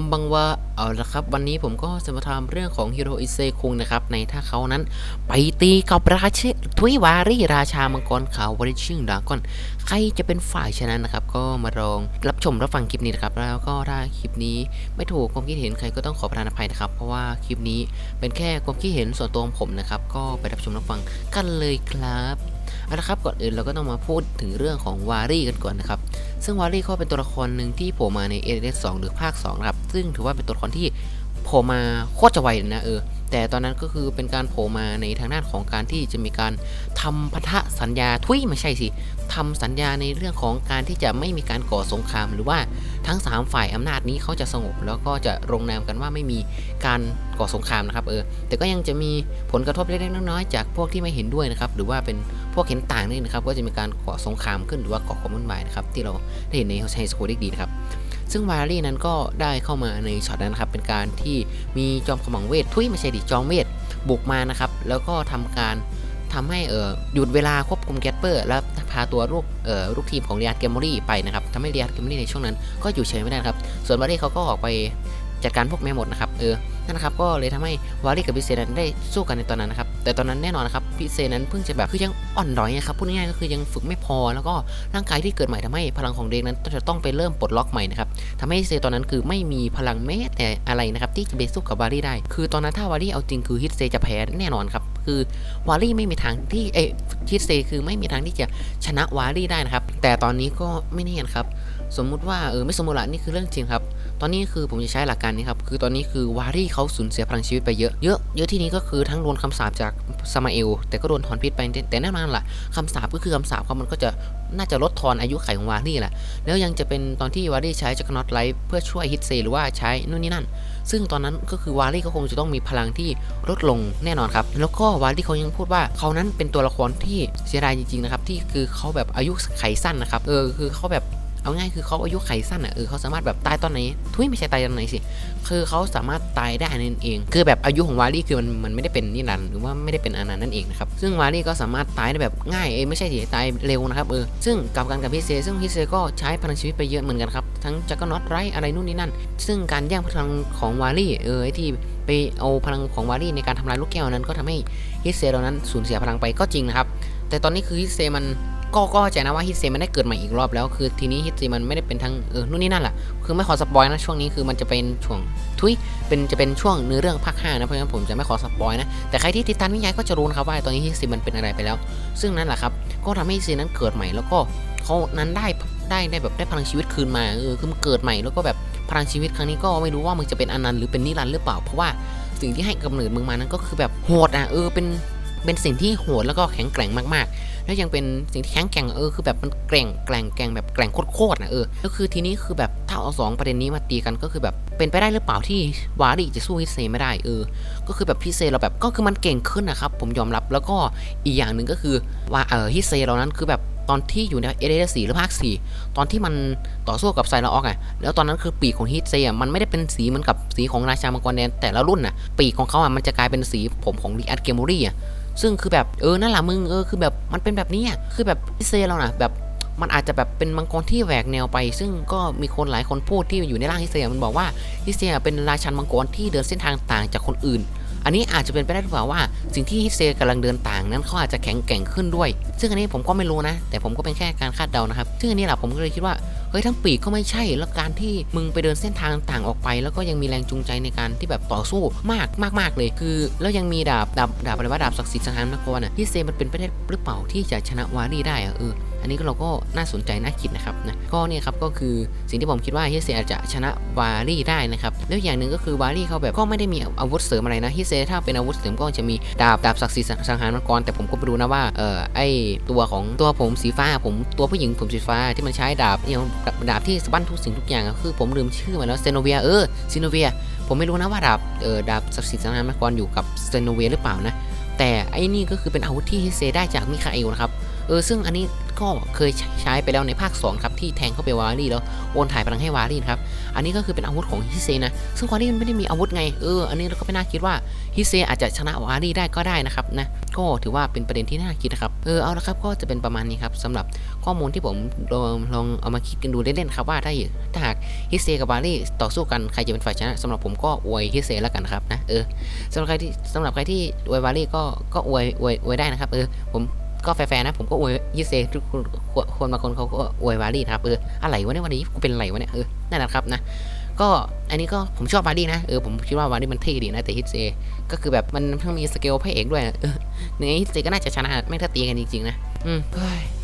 มบังว่าเอาละครับ วันนี้ผมก็จะมาทำเรื่องของฮิโรอิเซคุงนะครับ ในถ้าเขานั้น ไปตีกับราชทวิวารีราชามังกรขาววริชิงดากอน ใครจะเป็นฝ่ายชนะนะครับ ก็มาลองรับชมรับฟังคลิปนี้นะครับ แล้วก็ถ้าคลิปนี้ไม่ถูกความคิดเห็นใครก็ต้องขอประทานอภัยนะครับ เพราะว่าคลิปนี้เป็นแค่ความคิดเห็นส่วนตัวของผมนะครับ ก็ไปรับชมรับฟังกันเลยครับเอาละครับก่อนอื่นเราก็ต้องมาพูดถึงเรื่องของวารีกันก่อนนะครับ ซึ่งวอลลี่เขาเป็นตัวละครหนึ่งที่โผล่มาในเอเดสองหรือภาค2นะครับซึ่งถือว่าเป็นตัวละครที่โผล่มาโคตรจะไวเลยนะเออ แต่ตอนนั้นก็คือเป็นการโผล่มาในทางด้านของการที่จะมีการทำพันธสัญญาทุยไม่ใช่สิทำสัญญาในเรื่องของการที่จะไม่มีการก่อสงคราม หรือว่าทั้ง 3 ฝ่ายอำนาจนี้เขาจะสงบ แล้วก็จะลงนามกันว่าไม่มีการก่อสงครามนะครับเออแต่ก็ยังจะมีผลกระทบเล็กๆน้อยๆจากพวกที่ไม่เห็นด้วยนะครับหรือว่าเป็นพวกเห็นต่างนี่นะครับก็จะมีการก่อสงครามขึ้นหรือว่าก่อความวุ่นวายนะครับที่เราได้เห็นในไฮสคูลดีนะครับ ซึ่งวารีนั้นก็ได้เข้ามาในช็อตนั้นนะครับเป็นการที่มีจอมขมังเวททุยไม่ใช่ดิจอมเวทบุกมานะครับ แล้วก็ทำการทำให้เอ่อหยุดเวลาควบคุมแกปเปอร์ แล้วพาตัวลูกเอ่อลูกทีมของเรียดเกมอรี่ไปนะครับทำให้เรียดเกมอรี่ในช่วงนั้นก็อยู่เฉยไม่ได้ครับ ส่วนวารีเขาก็ออกไปจัดการพวกแม่หมดนะครับเออ นั่นนะครับก็เลยทำให้วารีกับพิเศษนั้นได้สู้กันในตอนนั้นนะครับแต่ตอนนั้นแน่นอนนะครับพิเศษนั้นเพิ่งจะแบบคือยังอ่อนด้อยนะครับพูดง่ายๆก็คือยังฝึกไม่พอ แล้วก็ร่างกายที่เกิดใหม่ทำให้พลังของเด็กนั้นจะต้องไปเริ่มปลดล็อกใหม่นะครับทำให้เซตอนนั้นคือไม่มีพลังแม้แต่อะไรนะครับที่จะไปสู้กับวารีได้ คือตอนนั้นถ้าวารีเอาจริงคือฮิตเซจะแพ้แน่นอนครับคือวารี่ไม่มีทางที่เอฮิตเซคือไม่มีทางที่จะชนะวารี่ได้นะครับแต่ตอนนี้ก็ไม่แน่นครับสมมุติว่าเออไม่สมมติละนี่คือเรื่องจริงครับ ตอนนี้คือผมจะใช้หลักการนี้ครับ คือตอนนี้คือวารี่เขาสูญเสียพลังชีวิตไปเยอะ เยอะเยอะที่นี้ก็คือทั้งโดนคำสาปจากสมาเอล แต่ก็โดนถอนพิษไป แต่แน่นอนล่ะคำสาปก็คือคำสาปครับมันก็จะน่าจะลดทอนอายุไขของวารี่แหละ แล้วยังจะเป็นตอนที่วารี่ใช้จักรนอตไลท์เพื่อช่วยฮิตเซหรือว่าใช้นู่นนี่นั่น ซึ่งตอนนั้นก็คือวารี่ก็คงจะต้องมีพลังที่ลดลงแน่นอนครับ แล้วก็วารี่เขายังพูดว่าเขานั้นเป็นตัวละครที่เสียดายจริงๆนะครับ ที่คือเขาแบบอายุไขสั้นนะครับ เออคือเขาแบบ เอาง่ายคือเขาอายุไขสั้นอะเออเขาสามารถแบบตายตอนไหนทุยไม่ใช่ตายตอนไหนสิคือเขาสามารถตายได้นั่นเอง คือแบบอายุของวารี่คือมันมันไม่ได้เป็นนิรันดร์หรือว่าไม่ได้เป็นอนันต์นั่นเองนะครับซึ่งวารี่ก็สามารถตายได้แบบง่ายเอ้ยไม่ใช่สิตายเร็วนะครับเออซึ่งกลับกันกับพิเศษซึ่งพิเศษก็ใช้พลังชีวิตไปเยอะเหมือนกันครับทั้งจักรน็อตไรอะไรนู่นนี่นั่น ซึ่งการแย่งพลังของวารี่เออที่ไปเอาพลังของวารี่ในการทำลายลูกแก้วนั้นก็ทำให้ฮิเซเหล่านั้นสูญเสียพลังไปก็จริงนะครับแต่ตอนนี้คือฮิเซมัน ก็ก็เข้าใจนะว่าฮิตเซมันได้เกิดใหม่อีกรอบแล้วคือทีนี้ฮิตเซมันไม่ได้เป็นทั้งเออนู่นนี่นั่นแหละคือไม่ขอสปอยนะช่วงนี้คือมันจะเป็นช่วงทุยเป็นจะเป็นช่วงเนื้อเรื่องภาค5นะเพราะฉะนั้นผมจะไม่ขอสปอยนะแต่ใครที่ติดตามนิยายก็จะรู้นะครับว่าตอนนี้ฮิตเซมันเป็นอะไรไปแล้ว ซึ่งนั่นแหละครับก็ทำให้ฮิตเซนั้นเกิดใหม่แล้วก็เขานั้นได้ได้ได้แบบได้พลังชีวิตคืนมาเออคือมันเกิดใหม่แล้วก็แบบพลังชีวิตครั้งนี้ก็ไม่รู้ว่ามึงจะเป็นอนันต์หรือเป็นนิรันดร์หรือเปล่า เพราะว่าสิ่งที่ให้กำเนิดมึงมานั้นก็คือแบบโหดอะเออเป็น เป็นสิ่งที่โหดแล้วก็แข็งแกร่งมากๆ แล้วยังเป็นสิ่งที่แข็งแกร่งเออคือแบบมันแกร่งแกร่งแกร่งแบบแกร่งโคตรๆนะเออแล้วคือทีนี้คือแบบถ้าเอาสองประเด็นนี้มาตีกันก็คือแบบเป็นไปได้หรือเปล่าที่วารีจะสู้ฮิเซไม่ได้เออ ก็คือแบบฮิเซเราแบบก็คือมันเก่งขึ้นนะครับ ผมยอมรับแล้วก็อีกอย่างหนึ่งก็คือว่าเออฮิเซเรานั้นคือแบบตอนที่อยู่ในเอเดสีหรือภาค4ตอนที่มันต่อสู้กับไซราออกอะแล้วตอนนั้นคือปีกของฮิตเซอะมันไม่ได้เป็นสีเหมือนกับสีของราชามังกรแดนแต่ละรุ่นน่ะปีกของเขาอะมันจะกลายเป็นสีผมของรีอัตเกมอรี่อะซึ่งคือแบบเออนั่นแหละมึงเออคือแบบมันเป็นแบบนี้อะคือแบบพิเศษเรานะแบบ มันอาจจะแบบเป็นมังกรที่แหวกแนวไป ซึ่งก็มีคนหลายคนพูดที่อยู่ในร่างฮิเซียมันบอกว่าฮิเซียเป็นราชันมังกรที่เดินเส้นทางต่างจากคนอื่น อันนี้อาจจะเป็นไปได้หรือเปล่าว่า สิ่งที่ฮิเซียกำลังเดินต่างนั้นเขาอาจจะแข็งแกร่งขึ้นด้วย ซึ่งอันนี้ผมก็ไม่รู้นะ แต่ผมก็เป็นแค่การคาดเดานะครับ ซึ่งอันนี้แหละผมก็เลยคิดว่าเฮ้ยทั้งปีกก็ไม่ใช่แล้วการที่มึงไปเดินเส้นทางต่างออกไป แล้วก็ยังมีแรงจูงใจในการที่แบบต่อสู้มากมากมากเลยคือ แล้วยังมีดาบดาบดาบอะไรว่าดาบศักดิ์สิทธิ์สังหารนักกรน่ะที่เซมันเป็นไปได้หรือเปล่าที่จะชนะวารีได้อะเอออันนี้ก็เราก็น่าสนใจน่าคิดนะครับนะก็เนี่ยครับก็คือสิ่งที่ผมคิดว่าฮิเซอาจจะชนะวารีได้นะครับแล้วอย่างหนึ่งก็คือวารีเขาแบบก็ไม่ได้มีอาวุธเสริมอะไรนะฮิเซถ้าเป็นอาวุธเสริมก็จะมีดาบดาบศักดิ์สิทธิ์สังหารมังกรแต่ผมก็ไปดูนะว่าเออไอตัวของตัวผมสีฟ้าผมตัวผู้หญิงผมสีฟ้าที่มันใช้ดาบเนี่ยดาบที่สบั้นทุกสิ่งทุกอย่างคือผมลืมชื่อมาแล้วเซโนเวียเออเซโนเวียผมไม่รู้นะว่าดาบเออดาบศักดิ์สิทธิ์สังหารมังกรอยู่กับเซโนเวียหรือเปล่านะแต่ไอ้นี่ก็คือเป็นอาวุธที่ฮิเซได้จากมิคาเอลนะครับเออซึ่งอันนี้ ก็เคยใช้ไปแล้วในภาค 2 ครับ ที่แทงเข้าไปวารีแล้วโอนถ่ายพลังให้วารีนะครับ อันนี้ก็คือเป็นอาวุธของฮิเซนะ ซึ่งวารีมันไม่ได้มีอาวุธไง เออ อันนี้เราก็ไม่น่าคิดว่าฮิเซอาจจะชนะวารีได้ก็ได้นะครับนะ ก็ถือว่าเป็นประเด็นที่น่าคิดนะครับ เออ เอาละครับ ก็จะเป็นประมาณนี้ครับสำหรับข้อมูลที่ผมลองลองเอามาคิดกันดูเล่นๆครับว่าถ้าถ้าหากฮิเซกับวารีต่อสู้กันใครจะเป็นฝ่ายชนะสำหรับผมก็อวยฮิเซแล้วกันครับนะ เออสำหรับใครที่สำหรับใครที่อวยวารีก็ก็อวยอวยอวยได้นะครับ เออ ผม ก็แฟร์ๆนะ ผมก็อวยฮิเซทุกคนบางคนเขาก็อวยวารีนะครับเอออะไรวะเนี่ยวันนี้กูเป็นอะไรวะเนี่ยเออนั่นแหละครับนะก็อันนี้ก็ผมชอบวารีนะเออผมคิดว่าวารีมันเท่ดีนะแต่ฮิตเซก็คือแบบมันทั้งมีสเกลพระเอกด้วยเออเนฮิตเซก็น่าจะชนะไม่ถ้าตีกันจริงๆนะอืมเฮ้ย